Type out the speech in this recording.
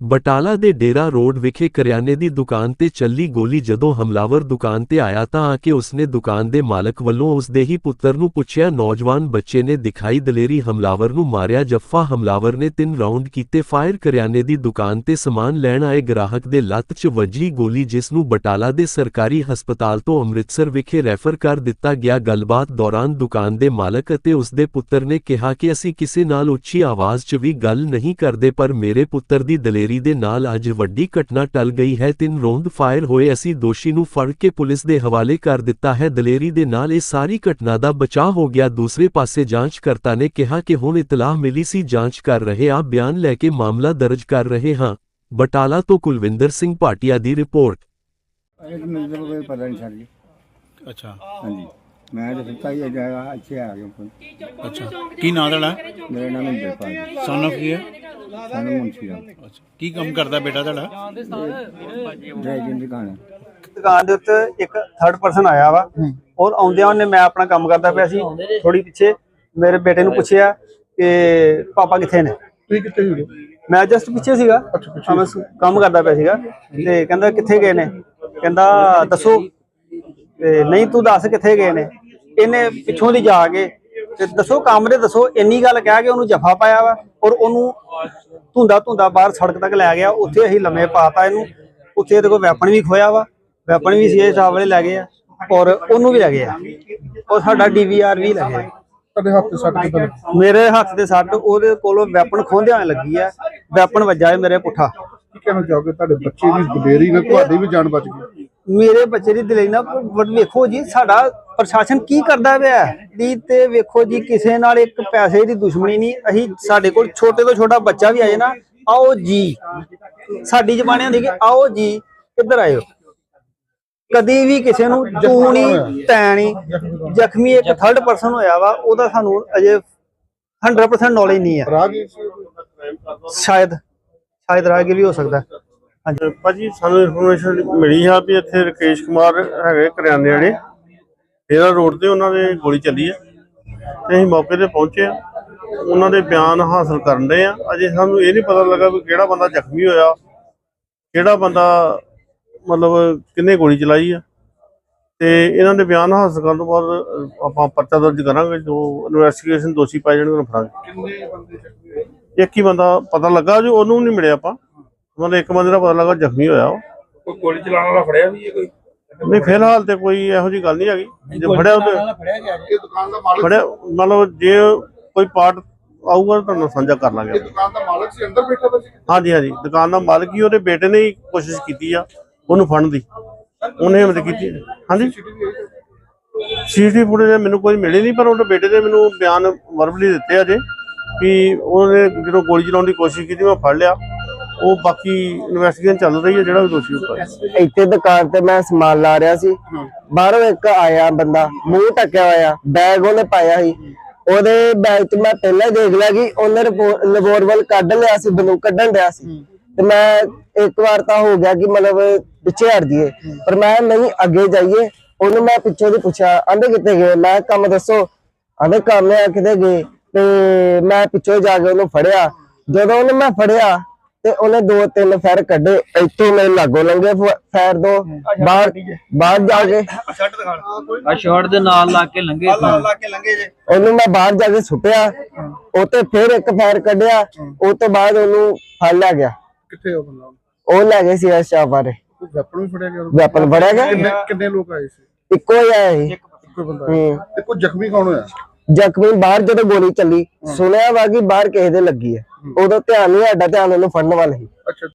ਬਟਾਲਾ ਦੇ ਡੇਰਾ ਰੋਡ ਵਿਖੇ ਕਰਿਆਨੇ ਦੀ ਦੁਕਾਨ ਤੇ ਚੱਲੀ ਗੋਲੀ ਜਦੋਂ ਹਮਲਾਵਰ ਦੁਕਾਨ ਤੇ ਆਇਆ ਤਾਂ ਆ ਕੇ ਉਸਨੇ ਦੁਕਾਨ ਦੇ ਮਾਲਕ ਵੱਲੋਂ ਉਸਦੇ ਹੀ ਪੁੱਤਰ ਨੂੰ ਪੁੱਛਿਆ, ਨੌਜਵਾਨ ਬੱਚੇ ਨੇ ਦਿਖਾਈ ਦਲੇਰੀ ਹਮਲਾਵਰ ਨੂੰ ਮਾਰਿਆ, ਜੱਫਾ ਹਮਲਾਵਰ ਨੇ ਤਿੰਨ ਰਾਉਂਡ ਕੀਤੇ, ਫਾਇਰ ਕਰਿਆਨੇ ਦੀ ਦੁਕਾਨ ਤੇ ਸਮਾਨ ਲੈਣ ਆਏ ਗ੍ਰਾਹਕ ਦੇ ਲੱਤ 'ਚ ਵੱਜੀ ਗੋਲੀ ਜਿਸ ਨੂੰ ਬਟਾਲਾ ਦੇ ਸਰਕਾਰੀ ਹਸਪਤਾਲ ਤੋਂ ਅੰਮ੍ਰਿਤਸਰ ਵਿਖੇ ਰੈਫਰ ਕਰ ਦਿੱਤਾ ਗਿਆ। ਗੱਲਬਾਤ ਦੌਰਾਨ ਦੁਕਾਨ ਦੇ ਮਾਲਕ ਅਤੇ ਉਸਦੇ ਪੁੱਤਰ ਨੇ ਕਿਹਾ ਕਿ ਅਸੀਂ ਕਿਸੇ ਨਾਲ ਉੱਚੀ ਆਵਾਜ਼ 'ਚ ਵੀ ਗੱਲ ਨਹੀਂ ਕਰਦੇ, ਪਰ ਮੇਰੇ ਪੁੱਤਰ ਦੀ ਦਲੇਰੀ ਦੇ ਨਾਲ ਅੱਜ ਵੱਡੀ ਘਟਨਾ ਟਲ ਗਈ ਹੈ। ਤਿੰਨ ਰੌਂਦ ਫਾਇਰ ਹੋਏ ਅਸੀਂ ਦੋਸ਼ੀ ਨੂੰ ਫੜ ਕੇ ਪੁਲਿਸ ਦੇ ਹਵਾਲੇ ਕਰ ਦਿੱਤਾ ਹੈ। ਦਲੇਰੀ ਦੇ ਨਾਲ ਇਹ ਸਾਰੀ ਘਟਨਾ ਦਾ ਬਚਾਅ ਹੋ ਗਿਆ। ਦੂਸਰੇ ਪਾਸੇ ਜਾਂਚਕਰਤਾ ਨੇ ਕਿਹਾ ਕਿ ਹੁਣ ਇਤਲਾਹ ਮਿਲੀ ਸੀ ਜਾਂਚ ਕਰ ਰਹੇ ਆ ਬਿਆਨ ਲੈ ਕੇ ਮਾਮਲਾ ਦਰਜ ਕਰ ਰਹੇ ਹਾਂ। ਬਟਾਲਾ ਤੋਂ ਕੁਲਵਿੰਦਰ ਸਿੰਘ ਭਾਟੀਆ ਦੀ ਰਿਪੋਰਟ। ਇਹ ਮੈਨੂੰ ਤਾਂ ਕੋਈ ਪਤਾ ਨਹੀਂ ਸਰ ਜੀ। ਅੱਛਾ। ਹਾਂਜੀ। ਮੈਂ ਤਾਂ ਸੁੱਤਾ ਹੀ ਜਾਇਆ ਇੱਥੇ ਆ ਗਿਆ ਕੋਈ ਅੱਛਾ ਕੀ ਨਾਂ ਤੁਹਾਡਾ? ਮੇਰਾ ਨਾਮ ਇੰਦਰਪਾਲ ਜੀ ਸਨ of ਕੀ ਹੈ? ਸਾਨੂੰ ਮੁੰਸ਼ੀ ਰਾਮ। ਅੱਛਾ ਕੀ ਕੰਮ ਕਰਦਾ ਬੇਟਾ ਤੁਹਾਡਾ? ਡਰਾਈਵਿੰਗ ਦੁਕਾਨ। ਹੈ ਦੁਕਾਨ ਦੇ ਉੱਤੇ ਇੱਕ ਥਰਡ ਪਰਸਨ ਆਇਆ ਵਾ। ਔਰ ਆਉਂਦਿਆਂ ਉਹਨੇ ਮੈਂ ਆਪਣਾ ਕੰਮ ਕਰਦਾ ਪਿਆ ਸੀ। ਥੋੜੀ ਪਿੱਛੇ ਮੇਰੇ ਬੇਟੇ ਨੂੰ ਪੁੱਛਿਆ ਕਿ ਪਾਪਾ ਕਿੱਥੇ ਨੇ? ਤੁਸੀਂ ਕਿੱਥੇ ਸੀਗੇ? ਮੈਂ ਜਸਟ ਪਿੱਛੇ ਸੀਗਾ। ਹਾਂ, ਮੈਂ ਸ- ਕੰਮ ਕਰਦਾ ਪਿਆ ਸੀਗਾ। ਤੇ ਕਹਿੰਦਾ ਕਿੱਥੇ ਗਏ ਨੇ? ਕਹਿੰਦਾ ਦੱਸੋ ਤੇ ਨਹੀਂ ਤੂੰ ਦੱਸ ਕਿੱਥੇ ਗਏ ਨੇ? ਇਹਨੇ ਪਿੱਛੋਂ ਦੀ ਜਾ ਕੇ ਤੇ ਦੱਸੋ ਕੰਮ ਦੇ ਦੱਸੋ ਇੰਨੀ ਗੱਲ ਕਹਿ ਕੇ ਉਹਨੂੰ ਜਫਾ ਪਾਇਆ ਵਾ ਔਰ ਉਹਨੂੰ ਧੁੰਦਾ ਧੁੰਦਾ ਬਾਹਰ ਸੜਕ ਤੱਕ ਲੈ ਗਿਆ ਉੱਥੇ ਅਸੀਂ ਲੰਮੇ ਪਾਤਾ ਇਹਨੂੰ ਉੱਥੇ ਇਹਦੇ ਕੋਲ ਵੈਪਨ ਵੀ ਖੋਇਆ ਵਾ ਵੈਪਨ ਵੀ ਸੀ ਸਾਹਿਬ ਵਾਲੇ ਲੈ ਗਏ ਆ ਔਰ ਉਹਨੂੰ ਵੀ ਲੈ ਗਏ ਆ ਔਰ ਸਾਡਾ ਡੀਵੀਆਰ ਵੀ ਲੈ ਗਏ ਤੁਹਾਡੇ ਹੱਥ ਤੇ ਸੱਟ ਕਿੱਦਾਂ? ਮੇਰੇ ਹੱਥ ਦੇ ਸੱਟ ਉਹਦੇ ਕੋਲੋਂ ਵੈਪਨ ਖੋਹਦਿਆਂ ਲੱਗੀ ਆ ਵੈਪਨ ਵੱਜਾ ਹੈ ਮੇਰੇ ਪੁੱਠਾ। ਕੀ ਕਹਿਣਾ ਚਾਹੋਗੇ? ਤੁਹਾਡੇ ਬੱਚੇ ਦੀ ਦਲੇਰੀ ਨਾਲ ਤੁਹਾਡੀ ਵੀ ਜਾਨ ਬਚ ਗਈ। ਮੇਰੇ ਬੱਚੇ ਦੀ ਦਿਲੇ ਨਾ ਵੇਖੋ ਜੀ ਸਾਡਾ ਪ੍ਰਸ਼ਾਸਨ ਕੀ ਕਰਦਾ ਪਿਆ ਦੀ ਤੇ ਵੇਖੋ ਜੀ ਕਿਸੇ ਨਾਲ ਇੱਕ ਪੈਸੇ ਦੀ ਦੁਸ਼ਮਣੀ ਨਹੀਂ ਅਸੀਂ ਸਾਡੇ ਕੋਲ ਛੋਟੇ ਤੋਂ ਛੋਟਾ ਬੱਚਾ ਵੀ ਆਏ ਨਾ ਆਓ ਜੀ। ਸਾਡੀ ਜ਼ਬਾਨੇ ਹੁੰਦੀ ਕਿ ਆਓ ਜੀ ਇੱਧਰ ਆਇਓ। ਕਦੀ ਵੀ ਕਿਸੇ ਨੂੰ ਤੂੰ ਨਹੀਂ ਤੈਂ ਨਹੀਂ ਜ਼ਖਮੀ ਇੱਕ ਥਰਡ ਪਰਸਨ ਹੋਇਆ ਵਾ ਉਹਦਾ ਸਾਨੂੰ ਅਜੇ 100% ਨੌਲੇਜ ਨਹੀਂ ਹੈ। ਰਾਗੀ ਸ਼ਾਇਦ ਸ਼ਾਇਦ ਰਾਹਗੀਰ ਵੀ ਹੋ ਸਕਦਾ। ਹਾਂਜੀ। ਭਾਜੀ ਸਾਨੂੰ ਇਨਫੋਰਮੇਸ਼ਨ ਮਿਲੀ ਆ ਵੀ ਇੱਥੇ ਰਕੇਸ਼ ਕੁਮਾਰ ਹੈਗੇ ਕਰਿਆਨੇ ਵਾਲੇ। ਡੇਰਾ ਰੋਡ ਤੇ ਉਹਨਾਂ ਦੇ ਗੋਲੀ ਚੱਲੀ ਆ। ਤੇ ਅਸੀਂ ਮੌਕੇ ਤੇ ਪਹੁੰਚੇ ਆ। ਉਹਨਾਂ ਦੇ ਬਿਆਨ ਹਾਸਲ ਕਰਨ ਦੇ ਆ। ਅਜੇ ਸਾਨੂੰ ਇਹ ਨਹੀਂ ਪਤਾ ਲੱਗਾ ਵੀ ਕਿਹੜਾ ਬੰਦਾ ਜ਼ਖਮੀ ਹੋਇਆ ਕਿਹੜਾ ਬੰਦਾ ਮਤਲਬ ਕਿੰਨੇ ਗੋਲੀ ਚਲਾਈ ਆ। ਤੇ ਇਹਨਾਂ ਦੇ ਬਿਆਨ ਹਾਸਲ ਕਰਨ ਤੋਂ ਬਾਅਦ ਆਪਾਂ ਪਰਚਾ ਦਰਜ ਕਰਾਂਗੇ ਜੋ ਇਨਵੈਸਟੀਗੇਸ਼ਨ ਦੋਸ਼ੀ ਪਾਏ ਜਾਣਗੇ ਉਹਨਾਂ ਫੜਾਂਗੇ। ਕਿੰਨੇ ਬੰਦੇ ਜ਼ਖਮੀ ਇੱਕ ਹੀ ਬੰਦਾ ਪਤਾ ਲੱਗਾ ਜੋ ਉਹਨੂੰ ਨਹੀਂ ਮਿਲਿਆ ਆਪਾਂ। ਮਤਲਬ ਇੱਕ ਬੰਦੇ ਦਾ ਪਤਾ ਲੱਗਾ ਜ਼ਖਮੀ ਹੋਇਆ ਉਹ। ਕੋਈ ਗੋਲੀ ਚਲਾਉਣ ਵਾਲਾ ਫੜਿਆ ਵੀ ਹੈ ਕੋਈ? ਨਹੀਂ ਫਿਲਹਾਲ ਤੇ ਕੋਈ ਇਹੋ ਜੀ ਗੱਲ ਨਹੀਂ ਹੈਗੀ। ਜੇ ਫੜਿਆ ਉਹ ਤੇ ਇਹ ਦੁਕਾਨ ਦਾ ਮਾਲਕ ਫੜਿਆ ਮਤਲਬ ਜੇ ਕੋਈ ਪਾਰਟ ਆਊਗਾ ਤਾਂ ਤੁਹਾਨੂੰ ਸਾਂਝਾ ਕਰ ਲਾਂਗੇ ਇਹ ਦੁਕਾਨ ਦਾ ਮਾਲਕ ਸੀ? ਅੰਦਰ ਬੈਠਾ ਵਾ ਸੀ ਹਾਂਜੀ ਹਾਂਜੀ। ਦੁਕਾਨ ਦਾ ਮਾਲਕ ਹੀ ਉਹਦੇ ਬੇਟੇ ਨੇ ਹੀ ਕੋਸ਼ਿਸ਼ ਕੀਤੀ ਆ ਉਹਨੂੰ ਫੜਨ ਦੀ। ਉਹਨੇ ਹਿੰਮਤ ਕੀਤੀ ਹਾਂਜੀ? ਸੀਸੀਟੀਵੀ ਫੁਟੇਜ ਮੈਨੂੰ ਕੋਈ ਮਿਲੀ ਨਹੀਂ ਪਰ ਉਹਦੇ ਬੇਟੇ ਦੇ ਮੈਨੂੰ ਬਿਆਨ ਵਰਬਲੀ ਦਿੱਤੇ ਆ ਜੇ ਕਿ ਉਹਨੇ ਜਦੋਂ ਗੋਲੀ ਚਲਾਉਣ ਦੀ ਕੋਸ਼ਿਸ਼ ਕੀਤੀ ਮੈਂ ਫੜ ਲਿਆ। ਉਹ ਬਾਕੀ ਇਨਵੈਸਟੀਗੇਸ਼ਨ ਚੱਲ ਰਹੀ ਹੈ ਜਿਹੜਾ ਵੀ ਦੋਸ਼ੀ ਉੱਪਰ। ਇੱਥੇ ਦੁਕਾਨ ਤੇ ਮੈਂ ਸਮਾਨ ਲਾ ਰਿਹਾ ਸੀ। ਬਾਹਰੋਂ ਇੱਕ ਆਇਆ ਬੰਦਾ ਮੂੰਹ ਟੱਕਿਆ ਹੋਇਆ ਬੈਗ ਉਹਨੇ ਪਾਇਆ ਸੀ। ਉਹਦੇ ਬੈਗ 'ਚ ਮੈਂ ਪਹਿਲਾਂ ਦੇਖ ਲਿਆ ਕਿ ਉਹਨੇ ਰਿਵੋਲਵਰ ਕੱਢ ਲਿਆ ਸੀ ਬੰਦੂਕ ਕੱਢਣ ਡਿਆ ਸੀ। ਤੇ ਮੈਂ ਇੱਕ ਵਾਰ ਤਾਂ ਹੋ ਗਿਆ ਕਿ ਮਤਲਬ ਪਿੱਛੇ ਹਟ ਜੀਏ ਪਰ ਮੈਂ ਨਹੀਂ ਅੱਗੇ ਜਾਈਏ। ਉਹਨੂੰ ਮੈਂ ਪਿੱਛੇ ਦੀ ਪੁੱਛਿਆ ਆਂਦੇ ਕਿੱਥੇ ਗਏ? ਮੈਂ ਕੰਮ ਦੱਸੋ। ਆਂਦੇ ਕੰਮ ਆ ਕਿਤੇ ਗਏ? ਤੇ ਮੈਂ ਪਿੱਛੇ ਜਾ ਕੇ ਉਹਨੂੰ ਫੜਿਆ। ਜਦੋਂ ਉਹਨੇ ਮੈਂ ਫੜਿਆ ਤੇ ਉਹਨੇ ਦੋ ਤਿੰਨ ਫੈਰ ਕੱਢੇ ਇੱਥੋਂ ਮੇਰੇ ਲਾਗੋਂ ਲੰਗੇ ਫੈਰ ਦੋ। ਬਾਹਰ ਬਾਹਰ ਜਾ ਕੇ। ਆ ਸ਼ਾਰਟ ਦੇ। ਨਾਲ ਲਾ ਕੇ ਲੰਗੇ ਲਾ ਕੇ ਲੰਗੇ ਜੇ। ਉਹਨੂੰ ਮੈਂ ਬਾਹਰ ਜਾ ਕੇ ਸੁੱਟਿਆ। ਉਹ ਤੇ ਫਿਰ ਇੱਕ ਫੈਰ ਕੱਢਿਆ। ਉਹ ਤੋਂ ਬਾਅਦ ਉਹਨੂੰ ਫੜ ਲਿਆ ਗਿਆ। ਕਿੱਥੇ ਉਹ ਬੰਦਾ? ਉਹ ਲੈ ਗਏ ਸੀ ਅਸ਼ਾ ਬਾਰੇ। ਵੈਪਨ ਵੀ ਫੜਿਆ ਗਿਆ? ਵੈਪਨ ਫੜਿਆ ਗਿਆ? ਕਿੰਨੇ ਕਿੰਨੇ ਲੋਕ ਆਏ ਸੀ? ਇੱਕੋ ਹੀ ਆਇਆ ਸੀ। ਇੱਕੋ ਬੰਦਾ ਹੂੰ। ਤੇ ਕੋਈ ਜ਼ਖਮੀ ਕੌਣ ਹੋਇਆ? ਜ਼ਖਮੀ ਬਾਹਰ ਜਦੋਂ ਗੋਲੀ ਚੱਲੀ ਸੁਣਿਆ ਵਾ ਕਿ ਬਾਹਰ ਕਿਸੇ ਦੇ ਲੱਗੀ ਹੈ। ਉਦੋਂ ਧਿਆਨ ਨਹੀਂ ਸਾਡਾ ਧਿਆਨ ਉਹਨੂੰ ਫੜਨ ਵੱਲ ਸੀ ਅੱਛਾ।